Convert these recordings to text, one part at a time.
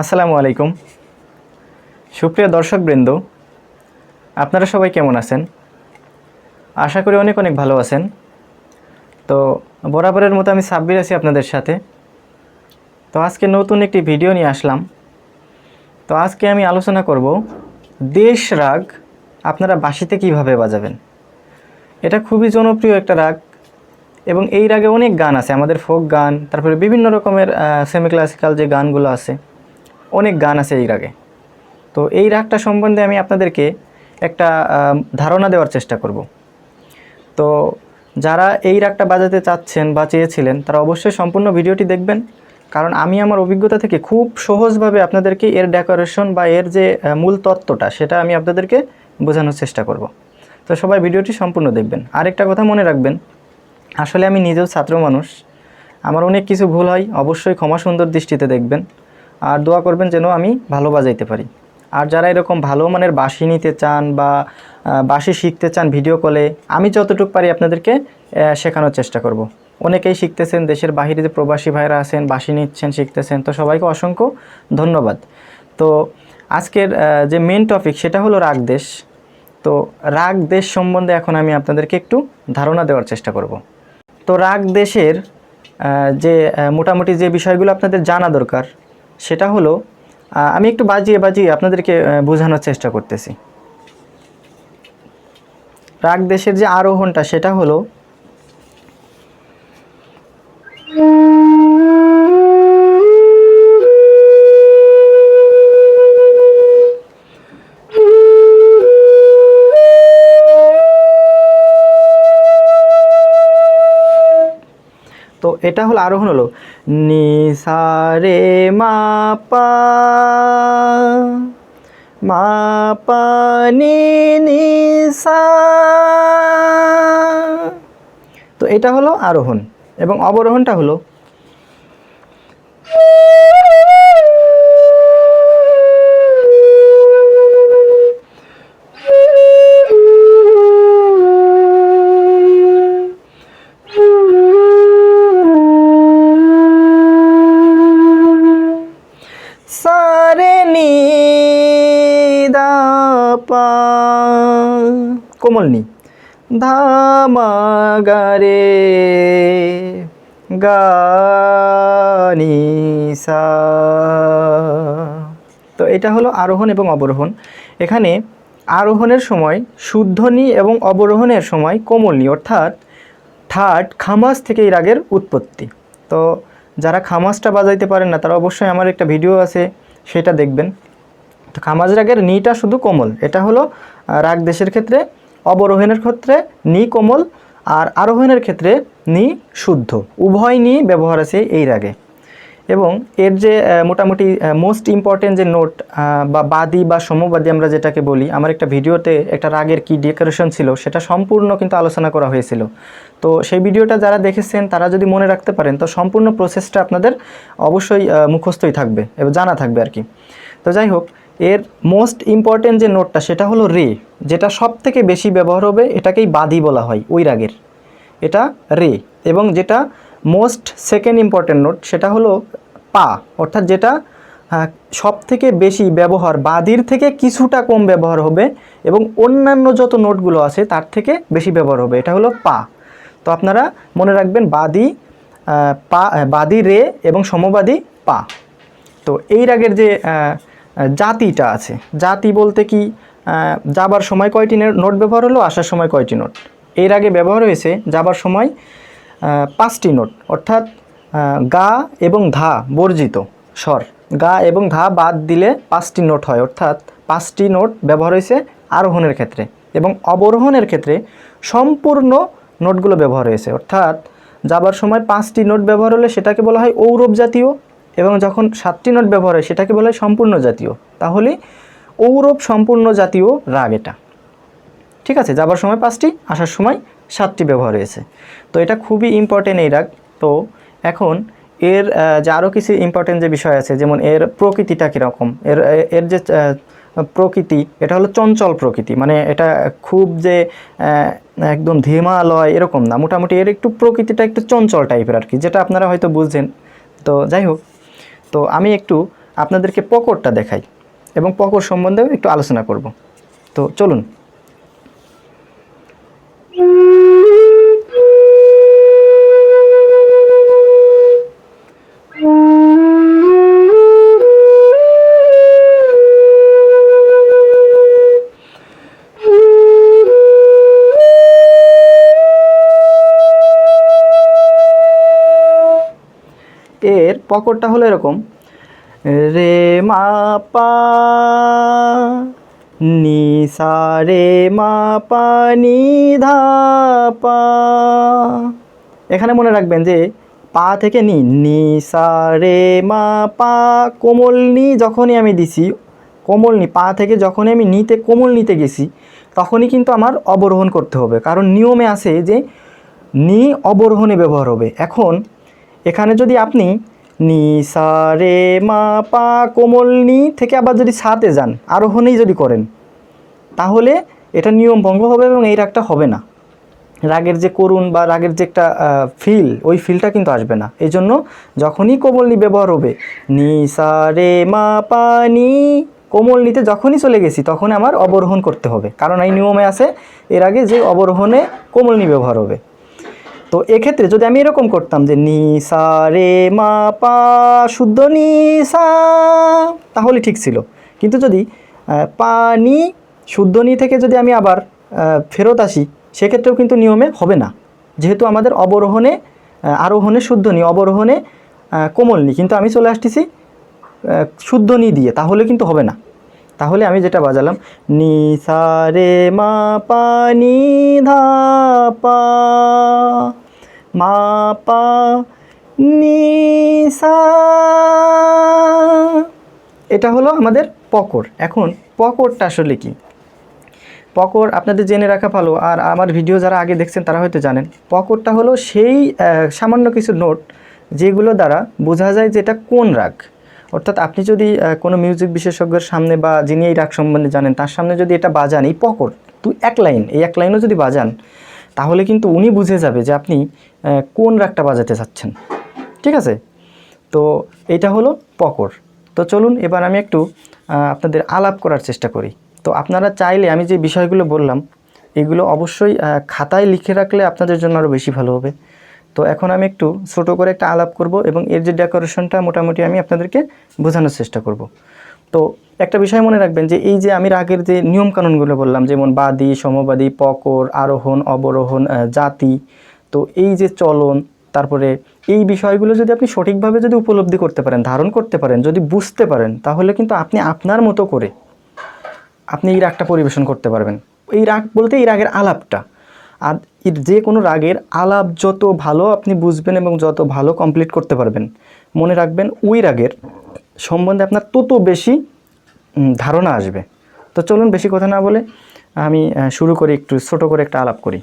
আসসালামু আলাইকুম। সুপ্রিয় দর্শকবৃন্দ, আপনারা সবাই কেমন আছেন? আশা করি অনেক অনেক ভালো আছেন। তো বরাবরের মতো আমি সাব্বির আছি আপনাদের সাথে। তো আজকে নতুন একটি ভিডিও নিয়ে আসলাম। তো আজকে আমি আলোচনা করব, দেশ রাগ আপনারা বাঁশিতে কীভাবে বাজাবেন? এটা খুবই জনপ্রিয় একটা রাগ এবং এই রাগে অনেক গান আছে। আমাদের ফোক গান, তারপরে বিভিন্ন রকমের সেমি ক্লাসিক্যাল যে গানগুলো আছে অনেক গান আছে এই রাগে। তো এই রাগটা সম্বন্ধে আমি আপনাদেরকে একটা ধারণা দেওয়ার চেষ্টা করব। তো যারা এই রাগটা বাজাতে চাচ্ছেন বা চেয়েছিলেন, তারা অবশ্যই সম্পূর্ণ ভিডিওটি দেখবেন। কারণ আমি আমার অভিজ্ঞতা থেকে খুব সহজভাবে আপনাদেরকে এর ডেকোরেশন বা এর যে মূল তত্ত্বটা, সেটা আমি আপনাদেরকে বোঝানোর চেষ্টা করব। তো সবাই ভিডিওটি সম্পূর্ণ দেখবেন। আরেকটা কথা মনে রাখবেন, আসলে আমি নিজেও ছাত্র মানুষ। আমার অনেক কিছু ভুল হয়, অবশ্যই ক্ষমা সুন্দর দৃষ্টিতে দেখবেন। আর দোয়া করবেন যেন আমি ভালো বাজাইতে পারি। আর যারা এরকম ভালো মানের বাঁশি নিতে চান বা বাঁশি শিখতে চান ভিডিও কলে আমি যতটুকু পারি আপনাদেরকে শেখানোর চেষ্টা করব। অনেকেই শিখতেছেন, দেশের বাহিরে যে প্রবাসী ভাইরা আছেন, বাঁশি নিচ্ছেন, শিখতেছেন, তো সবাইকে অসংখ্য ধন্যবাদ। তো আজকের যে মেন টপিক সেটা হলো রাগ দেশ। তো রাগ দেশ সম্বন্ধে এখন আমি আপনাদেরকে একটু ধারণা দেওয়ার চেষ্টা করব। তো রাগ দেশের যে মোটামুটি যে বিষয়গুলো আপনাদের জানা দরকার সেটা হলো আমি একটু বাজিয়ে বাজিয়ে আপনাদেরকে বোঝানোর চেষ্টা করতেছি। রাগ দেশের যে আরোহণটা, সেটা হলো তো এটা হলো আরোহণ হলো নি সা রে মা পা মা পা নি নি সা তো এটা হলো আরোহণ এবং অবরোহণটা হলো কোমল নি ধামা গারে গানি সা তো এটা হলো আরোহণ এবং অবরোহণ। এখানে আরোহণের সময় শুদ্ধনি এবং অবরোহণের সময় কোমলনি অর্থাৎ ঠাট খামাস থেকে এই রাগের উৎপত্তি। তো যারা খামাসটা বাজাইতে পারেন না, তারা অবশ্যই আমার একটা ভিডিও আছে, সেটা দেখবেন। তো খামাজ রাগের নিটা শুধু কোমল। এটা হলো রাগ দেশের ক্ষেত্রে অবরোহণের ক্ষেত্রে নি কোমল আর আরোহণের ক্ষেত্রে নি শুদ্ধ। উভয় নি ব্যবহার আছে এই রাগে। এবং এর যে মোটামুটি মোস্ট ইম্পর্টেন্ট যে নোট বা বাদি বা সমবাদী আমরা যেটাকে বলি, আমার একটা ভিডিওতে একটা রাগের কি ডেকোরেশন ছিল সেটা সম্পূর্ণ কিন্তু আলোচনা করা হয়েছিল। তো সেই ভিডিওটা যারা দেখেছেন, তারা যদি মনে রাখতে পারেন, তো সম্পূর্ণ প্রসেসটা আপনাদের অবশ্যই মুখস্থই থাকবে এবং জানা থাকবে আর কি। তো যাই হোক এর মোস্ট ইম্পর্টেন্ট যে নোটটা সেটা হলো রে, যেটা সব থেকে বেশি ব্যবহার হবে, এটাকেই বাদি বলা হয়, ওই রাগের। এটা রে, এবং যেটা মোস্ট সেকেন্ড ইম্পর্টেন্ট নোট সেটা হলো পা, অর্থাৎ যেটা সব থেকে বেশি ব্যবহার, বাদির থেকে কিছুটা কম ব্যবহার হবে, এবং অন্যান্য যত নোটগুলো আছে, তার থেকে বেশি ব্যবহার হবে, এটা হলো পা। তো আপনারা মনে রাখবেন, বাদি পা, বাদি রে, এবং সমবাদী পা। তো এই রাগের যে জাতিটা আছে। জাতি বলতে কি যাবার সময় কয়টি নোট ব্যবহার হলো, আসার সময় কয়টি নোট? এর আগে ব্যবহার হয়েছে যাবার সময় পাঁচটি নোট, অর্থাৎ গা এবং ধা বর্জিত, স্বর। গা এবং ধা বাদ দিলে পাঁচটি নোট হয়, অর্থাৎ পাঁচটি নোট ব্যবহার হয়েছে আরোহণের ক্ষেত্রে এবং অবরোহণের ক্ষেত্রে সম্পূর্ণ নোটগুলো ব্যবহার হয়েছে। অর্থাৎ, যাবার সময় পাঁচটি নোট ব্যবহার হলে সেটাকে বলা হয় ঔরব জাতীয় এবং যখন সাতটি নোট ব্যবহার হয়, সেটাকে বলা হয় সম্পূর্ণ জাতীয়। তাহলে ঔরব সম্পূর্ণ জাতীয় রাগ এটা। ঠিক আছে? যাবার সময় পাঁচটি, আসার সময় সাতটি ব্যবহার হয়েছে। তো এটা খুবই ইম্পর্টেন্ট এই রাগ। তো এখন এর যে আরও কিছু ইম্পর্টেন্ট যে বিষয় আছে, যেমন এর প্রকৃতিটা কীরকম? এর এর যে প্রকৃতি, এটা হলো চঞ্চল প্রকৃতি। মানে এটা খুব যে একদম ধীমালয়, এরকম না। মোটামুটি এর একটু প্রকৃতিটা একটু চঞ্চল টাইপের আর কি, যেটা আপনারা হয়তো বুঝছেন। তো যাই হোক। তো আমি একটু আপনাদেরকে পকোরটা দেখাই এবং পকড় সম্বন্ধেও একটু আলোচনা করব। তো চলুন। এর পকরটা হলো এরকম। রে মা পা নি সা রে মা পা, নি ধা পা। এখানে মনে রাখবেন যে পা থেকে নি নি সা রে মা পা, কোমল নি যখনই আমি দিছি, কোমল নি, পা থেকে যখনই আমি নিতে, কোমল নিতে গেছি, তখনই কিন্তু আমার অবরোহণ করতে হবে। কারণ নিয়মে আছে যে নি অবরোহণে ব্যবহার হবে। এখন এখানে যদি আপনি নি সা রে মা পা কোমল নি থেকে আবার যদি সাতে যান, আরোহণেই যদি করেন, তাহলে এটা নিয়ম ভঙ্গ হবে এবং এই রাগটা হবে না। রাগের যে করুণ বা রাগের যে একটা ফিল ওই ফিলটা কিন্তু আসবে না। এই জন্য যখনই কোমল নি ব্যবহার হবে নি সা রে মা পা নি, কোমল নিতে যখনই চলে গেছি, তখন আমার অবরোহণ করতে হবে। কারণ এই নিয়মে আছে, এর আগে যে অবরোহণে কোমল নি ব্যবহার হবে। তো এক্ষেত্রে যদি আমি এরকম করতাম যে নি সা রে মা পা শুদ্ধ নি সা তাহলে ঠিক ছিল। কিন্তু যদি পা নি শুদ্ধ নি থেকে যদি আমি আবার ফেরত আসি, সেক্ষেত্রেও কিন্তু নিয়মে হবে না। যেহেতু আমাদের অবরোহণে আরোহণে শুদ্ধ নি, অবরোহণে কোমল নি। কিন্তু আমি চলে আসতেছি শুদ্ধ নি দিয়ে, তাহলে কিন্তু হবে না। তাহলে আমি যেটা বাজালাম নি সা রে মা পা নি ধা পা মা পা নি এটা হলো আমাদের পকর এখন পকরটা আসলে কি? পকর আপনাদের জেনে রাখা ভালো, আর আমার ভিডিও যারা আগে দেখছেন তারা হয়তো জানেন। পকরটা হলো সেই সামান্য কিছু নোট যেগুলো দ্বারা বোঝা যায় যে এটা কোন রাগ। অর্থাৎ আপনি যদি কোনো মিউজিক বিশেষজ্ঞের সামনে বা যিনি এই রাগ সম্বন্ধে জানেন, তার সামনে যদি এটা বাজান, এই পকর তুই এক লাইন, এই এক লাইনও যদি বাজান তাহলে কিন্তু উনি বুঝে যাবে যে আপনি কোন রাগটা বাজাতে চাচ্ছেন। ঠিক আছে? তো এটা হলো পকর। তো চলুন এবার আমি একটু আপনাদের আলাপ করার চেষ্টা করি। তো আপনারা চাইলে আমি যে বিষয়গুলো বললাম, এগুলো অবশ্যই খাতায় লিখে রাখলে আপনাদের জন্য আরও বেশি ভালো হবে। তো এখন আমি একটু ছোট করে একটা আলাপ করব এবং এর যে ডেকোরেশনটা মোটামুটি আমি আপনাদেরকে বোঝানোর চেষ্টা করব। তো একটা বিষয় মনে রাখবেন যে এই যে আমি রাগের যে নিয়মকানুনগুলো বললাম, যেমন বাদী, সমবাদী, পকর, আরোহণ, অবরোহণ জাতি, তো এই যে চলন, তারপরে এই বিষয়গুলো যদি আপনি সঠিকভাবে যদি উপলব্ধি করতে পারেন, ধারণ করতে পারেন, যদি বুঝতে পারেন, তাহলে কিন্তু আপনি আপনার মতো করে আপনি এই রাগটা পরিবেশন করতে পারবেন। এই রাগ বলতে এই রাগের আলাপটা। আর যে কোনো রাগের আলাপ যত ভালো আপনি বুঝবেন এবং যত ভালো কমপ্লিট করতে পারবেন, মনে রাখবেন ওই রাগের সম্বন্ধে আপনার তত বেশি ধারণা আসবে। তো চলুন বেশি কথা না বলে আমি শুরু করি, একটু ছোট করে একটা আলাপ করি।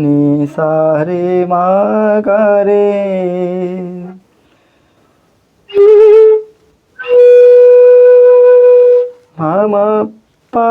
নি সা রে মা গা রে। মা মা পা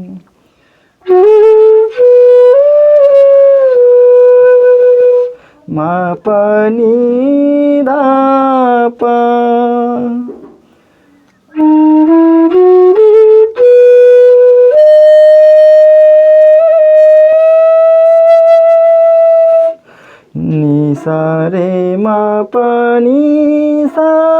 पनि धाप। निसारेमा पनि सा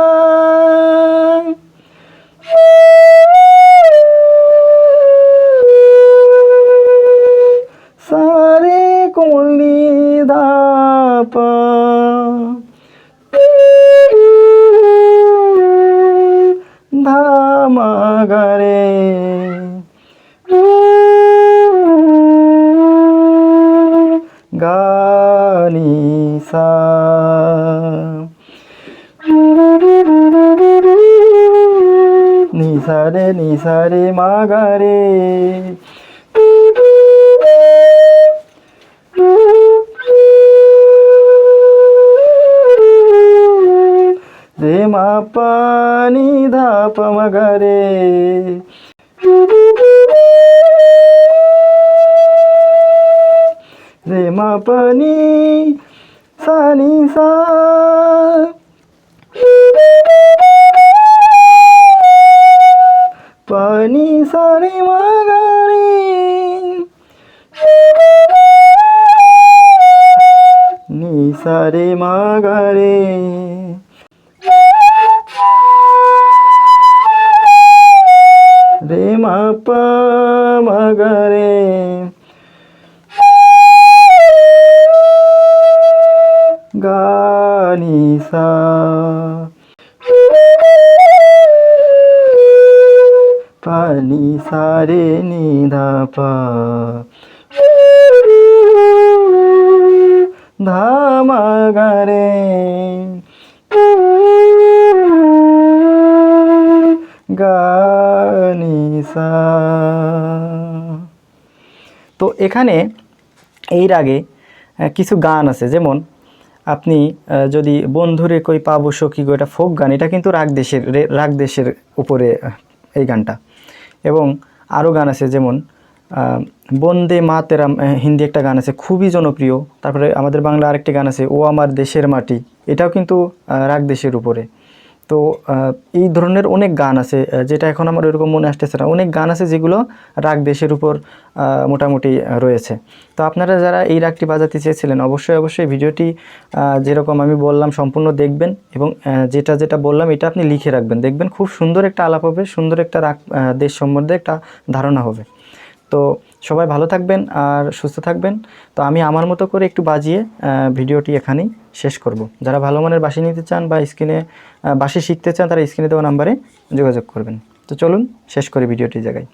सारे नि सारे मागा रे रे मा पानी धाप मगा रे रे मा पनि सानी सा। গা রে রে। মা পা নি সা নি সা পা নি সা রে। মা পা মা গা নি সা পা নি ধা পা। ধা মা গা রে গা নি সা। তো এখানে এই রাগে কিছু গান আছে, যেমন আপনি যদি বন্ধুরে কই পাবো সখী গো, এটা ফোক গান, এটা কিন্তু রাগ দেশের রাগ দেশের উপরে এই গানটা। এবং আরও গান আছে যেমন বন্দে মা তেরাম হিন্দি একটা গান আছে খুবই জনপ্রিয়। তারপরে আমাদের বাংলা আরেকটি গান আছে ও আমার দেশের মাটি। এটাও কিন্তু রাগ দেশের উপরে। তো এই ধরনের অনেক গান আছে যেটা এখন আমার ওরকম মনে আসতেছে না। অনেক গান আছে যেগুলো রাগ দেশের উপর মোটামুটি রয়েছে। তো আপনারা যারা এই রাগটি বাজাতে চেয়েছিলেন, অবশ্যই অবশ্যই ভিডিওটি যেরকম আমি বললাম সম্পূর্ণ দেখবেন এবং যেটা যেটা বললাম এটা আপনি লিখে রাখবেন। দেখবেন খুব সুন্দর একটা আলাপ হবে, সুন্দর একটা রাগ দেশ সম্বন্ধে একটা ধারণা হবে। তো সবাই ভালো থাকবেন আর সুস্থ থাকবেন। তো আমি আমার মতো করে একটু বাজিয়ে ভিডিওটি এখানেই শেষ করব। যারা ভালো মানের বাসি নিতে চান বা স্ক্রিনে বাসি শিখতে চান, তারা স্ক্রিনে দেওয়া নাম্বারে যোগাযোগ করবেন। তো চলুন, শেষ করি ভিডিওটি জায়গায়।